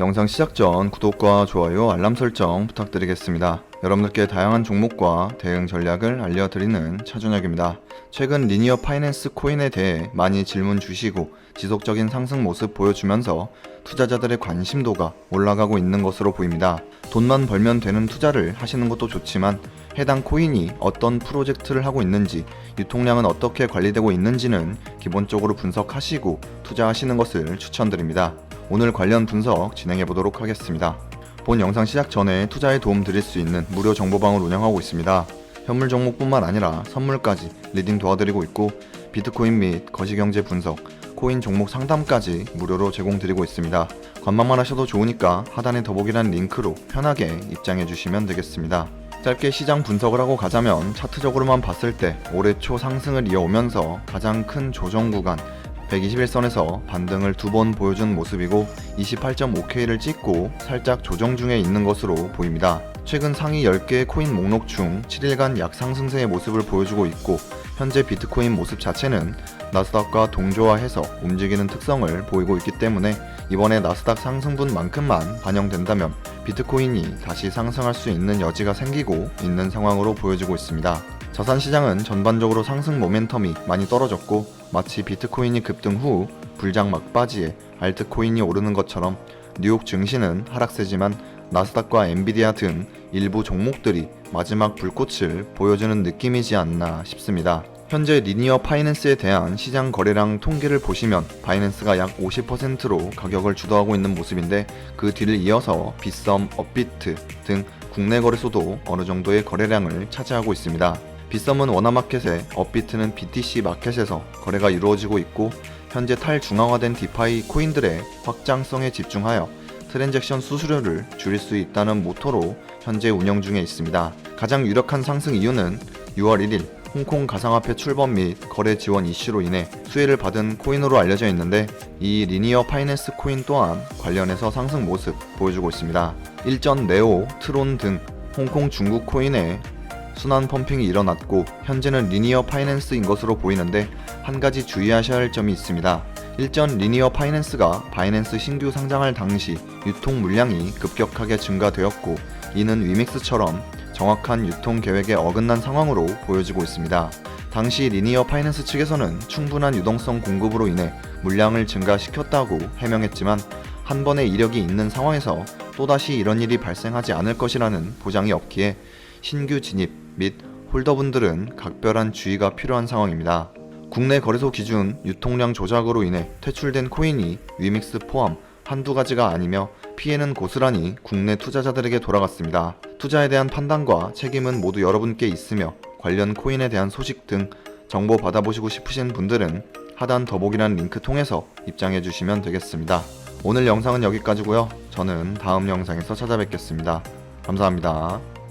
영상 시작 전 구독과 좋아요, 알람 설정 부탁드리겠습니다. 여러분들께 다양한 종목과 대응 전략을 알려드리는 차준혁입니다. 최근 리니어 파이낸스 코인에 대해 많이 질문 주시고 지속적인 상승 모습 보여주면서 투자자들의 관심도가 올라가고 있는 것으로 보입니다. 돈만 벌면 되는 투자를 하시는 것도 좋지만 해당 코인이 어떤 프로젝트를 하고 있는지, 유통량은 어떻게 관리되고 있는지는 기본적으로 분석하시고 투자하시는 것을 추천드립니다. 오늘 관련 분석 진행해 보도록 하겠습니다. 본 영상 시작 전에 투자에 도움 드릴 수 있는 무료 정보방을 운영하고 있습니다. 현물 종목뿐만 아니라 선물까지 리딩 도와드리고 있고 비트코인 및 거시경제 분석, 코인 종목 상담까지 무료로 제공드리고 있습니다. 관망만 하셔도 좋으니까 하단의 더보기란 링크로 편하게 입장해 주시면 되겠습니다. 짧게 시장 분석을 하고 가자면 차트적으로만 봤을 때 올해 초 상승을 이어오면서 가장 큰 조정 구간 121선에서 반등을 두 번 보여준 모습이고 28.5K를 찍고 살짝 조정 중에 있는 것으로 보입니다. 최근 상위 10개의 코인 목록 중 7일간 약상승세의 모습을 보여주고 있고 현재 비트코인 모습 자체는 나스닥과 동조화해서 움직이는 특성을 보이고 있기 때문에 이번에 나스닥 상승분만큼만 반영된다면 비트코인이 다시 상승할 수 있는 여지가 생기고 있는 상황으로 보여지고 있습니다. 자산 시장은 전반적으로 상승 모멘텀이 많이 떨어졌고 마치 비트코인이 급등 후 불장 막바지에 알트코인이 오르는 것처럼 뉴욕 증시는 하락세지만 나스닥과 엔비디아 등 일부 종목들이 마지막 불꽃을 보여주는 느낌이지 않나 싶습니다. 현재 리니어 파이낸스에 대한 시장 거래량 통계를 보시면 바이낸스가 약 50%로 가격을 주도하고 있는 모습인데 그 뒤를 이어서 빗썸, 업비트 등 국내 거래소도 어느 정도의 거래량을 차지하고 있습니다. 빗썸은 원화마켓에 업비트는 BTC 마켓에서 거래가 이루어지고 있고 현재 탈중앙화된 디파이 코인들의 확장성에 집중하여 트랜잭션 수수료를 줄일 수 있다는 모토로 현재 운영 중에 있습니다. 가장 유력한 상승 이유는 6월 1일 홍콩 가상화폐 출범 및 거래 지원 이슈로 인해 수혜를 받은 코인으로 알려져 있는데 이 리니어 파이낸스 코인 또한 관련해서 상승 모습 보여주고 있습니다. 일전 네오, 트론 등 홍콩 중국 코인에 순환 펌핑이 일어났고 현재는 리니어 파이낸스인 것으로 보이는데 한 가지 주의하셔야 할 점이 있습니다. 일전 리니어 파이낸스가 바이낸스 신규 상장할 당시 유통 물량이 급격하게 증가되었고 이는 위믹스처럼 정확한 유통 계획에 어긋난 상황으로 보여지고 있습니다. 당시 리니어 파이낸스 측에서는 충분한 유동성 공급으로 인해 물량을 증가시켰다고 해명했지만 한 번의 이력이 있는 상황에서 또다시 이런 일이 발생하지 않을 것이라는 보장이 없기에 신규 진입 및 홀더분들은 각별한 주의가 필요한 상황입니다. 국내 거래소 기준 유통량 조작으로 인해 퇴출된 코인이 위믹스 포함 한두 가지가 아니며 피해는 고스란히 국내 투자자들에게 돌아갔습니다. 투자에 대한 판단과 책임은 모두 여러분께 있으며 관련 코인에 대한 소식 등 정보 받아보시고 싶으신 분들은 하단 더보기란 링크 통해서 입장해 주시면 되겠습니다. 오늘 영상은 여기까지고요. 저는 다음 영상에서 찾아뵙겠습니다. 감사합니다.